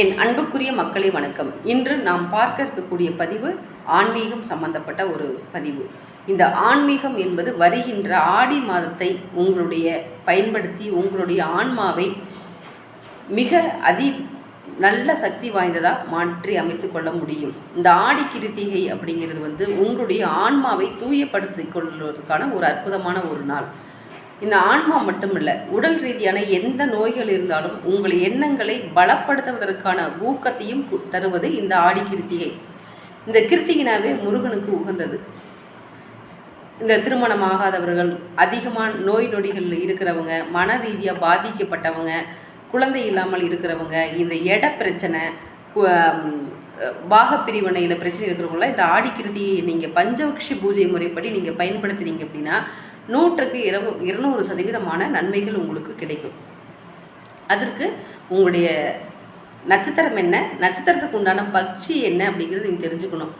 என் அன்புக்குரிய மக்களை வணக்கம். இன்று நாம் பார்க்க இருக்கக்கூடிய பதிவு ஆன்மீகம் சம்பந்தப்பட்ட ஒரு பதிவு. இந்த ஆன்மீகம் என்பது வருகின்ற ஆடி மாதத்தை உங்களுடைய பயன்படுத்தி உங்களுடைய ஆன்மாவை மிக அதி நல்ல சக்தி வாய்ந்ததாக மாற்றி அமைத்து கொள்ள முடியும். இந்த ஆடி கிருத்திகை அப்படிங்கிறது வந்து உங்களுடைய ஆன்மாவை தூயப்படுத்திக் கொள்வதற்கான ஒரு அற்புதமான ஒரு நாள். இந்த ஆன்மா மட்டும் இல்லை உடல் ரீதியான எந்த நோய்கள் இருந்தாலும் உங்கள் எண்ணங்களை பலப்படுத்துவதற்கான ஊக்கத்தையும் தருவது இந்த ஆடி கிருத்திகை இந்த கிருத்திகினாவே முருகனுக்கு உகந்தது. இந்த திருமணம் ஆகாதவர்கள் அதிகமான நோய் நொடிகளில் இருக்கிறவங்க மன ரீதியாக பாதிக்கப்பட்டவங்க குழந்தை இல்லாமல் இருக்கிறவங்க இந்த எட பிரச்சனை பாகப்பிரிவினையில் பிரச்சனை இருக்கிறவங்களாம் இந்த ஆடி நீங்கள் பஞ்சபக்ஷி பூஜை முறைப்படி நீங்கள் பயன்படுத்துகிறீங்க அப்படின்னா நூற்றுக்கு இரவு இருநூறு சதவீதமான நன்மைகள் உங்களுக்கு கிடைக்கும். அதற்கு உங்களுடைய நட்சத்திரம் என்ன? நட்சத்திரத்துக்கு உண்டான பட்சி என்ன அப்படிங்கிறது நீங்கள் தெரிஞ்சுக்கணும்.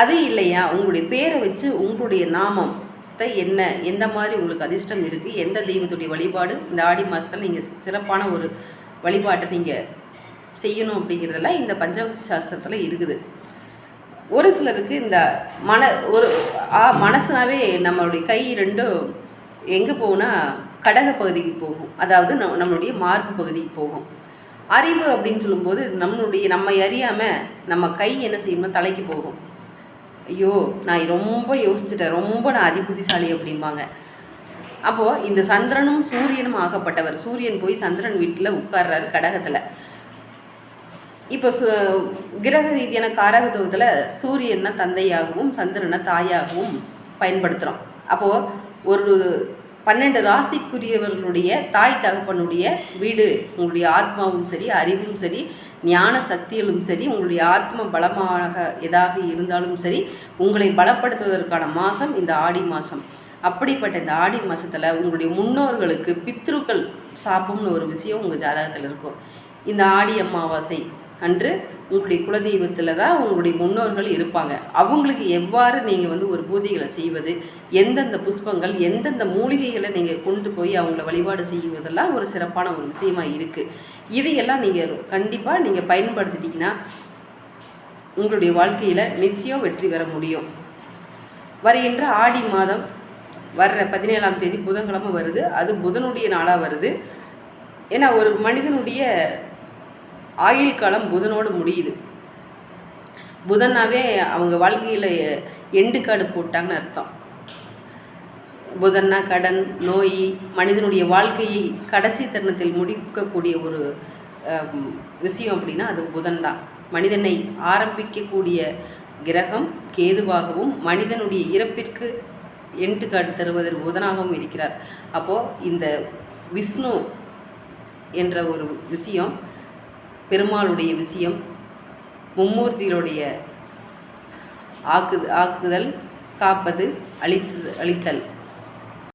அது இல்லையா? உங்களுடைய பேரை வச்சு உங்களுடைய நாமத்தை என்ன? எந்த மாதிரி உங்களுக்கு அதிர்ஷ்டம் இருக்குது எந்த தெய்வத்துடைய வழிபாடு? இந்த ஆடி மாதத்தில் நீங்கள் சிறப்பான ஒரு வழிபாட்டை நீங்கள் செய்யணும் அப்படிங்கிறதெல்லாம் இந்த பஞ்சவசி சாஸ்திரத்தில் இருக்குது. ஒரு சிலருக்கு இந்த மன ஒரு ஆ மனசுனாவே நம்மளுடைய கை ரெண்டும் எங்கே போகும்னா கடக பகுதிக்கு போகும். அதாவது நம் நம்மளுடைய மார்பு பகுதிக்கு போகும். அறிவு அப்படின்னு சொல்லும்போது நம்மளுடைய நம்ம அறியாமல் நம்ம கை என்ன செய்யணும்னா தலைக்கு போகும். ஐயோ நான் ரொம்ப யோசிச்சுட்டேன். ரொம்ப நான் அதிபுத்திசாலி அப்படிம்பாங்க. அப்போது இந்த சந்திரனும் சூரியனும் ஆகப்பட்டவர். சூரியன் போய் சந்திரன் வீட்டில் உட்கார்றாரு கடகத்தில். இப்போ சு கிரக ரீதியான காரகத்துவத்தில் சூரியனை தந்தையாகவும் சந்திரனை தாயாகவும் பயன்படுத்துகிறோம் அப்போது ஒரு பன்னெண்டு ராசிக்குரியவர்களுடைய தாய் தகப்பனுடைய வீடு உங்களுடைய ஆத்மாவும் சரி அறிவும் சரி ஞான சக்திகளும் சரி உங்களுடைய ஆத்ம பலமாக எதாக இருந்தாலும் சரி உங்களை பலப்படுத்துவதற்கான மாதம் இந்த ஆடி மாதம் அப்படிப்பட்ட இந்த ஆடி மாதத்தில் உங்களுடைய முன்னோர்களுக்கு பித்ருக்கள் சாபம்னு ஒரு விஷயம் உங்கள் ஜாதகத்தில் இருக்கும். இந்த ஆடி அமாவாசை அன்று உங்களுடைய குலதெய்வத்தில் தான் உங்களுடைய முன்னோர்கள் இருப்பாங்க. அவங்களுக்கு எவ்வாறு நீங்கள் வந்து ஒரு பூஜைகளை செய்வது எந்தெந்த புஷ்பங்கள் எந்தெந்த மூலிகைகளை நீங்கள் கொண்டு போய் அவங்கள வழிபாடு செய்வதெல்லாம் ஒரு சிறப்பான ஒரு விஷயமாக இருக்குது இதையெல்லாம் நீங்கள் கண்டிப்பாக நீங்கள் பயன்படுத்திட்டீங்கன்னா உங்களுடைய வாழ்க்கையில் நிச்சயம் வெற்றி பெற முடியும். வருகின்ற ஆடி மாதம் வர்ற பதினேழாம் தேதி புதன்கிழமை வருது. அது புதனுடைய நாளாக வருது. ஏன்னா ஒரு மனிதனுடைய ஆயுள் காலம் புதனோடு முடியுது. புதனாவே அவங்க வாழ்க்கையில் எண்டு காடு போட்டாங்கன்னு அர்த்தம். புதன்னா கடன் நோய் மனிதனுடைய வாழ்க்கையை கடைசி தருணத்தில் முடிக்கக்கூடிய ஒரு விஷயம் அப்படின்னா அது புதன் தான் மனிதனை ஆரம்பிக்கக்கூடிய கிரகம் கேதுவாகவும் மனிதனுடைய இறப்பிற்கு எண்டு காடு தருவதற்கு புதனாகவும் இருக்கிறார். அப்போது இந்த விஷ்ணு என்ற ஒரு விஷயம் பெருமாளுடைய விஷயம் மும்மூர்த்திகளுடைய ஆக்குது ஆக்குதல் காப்பது அழித்து அழித்தல்.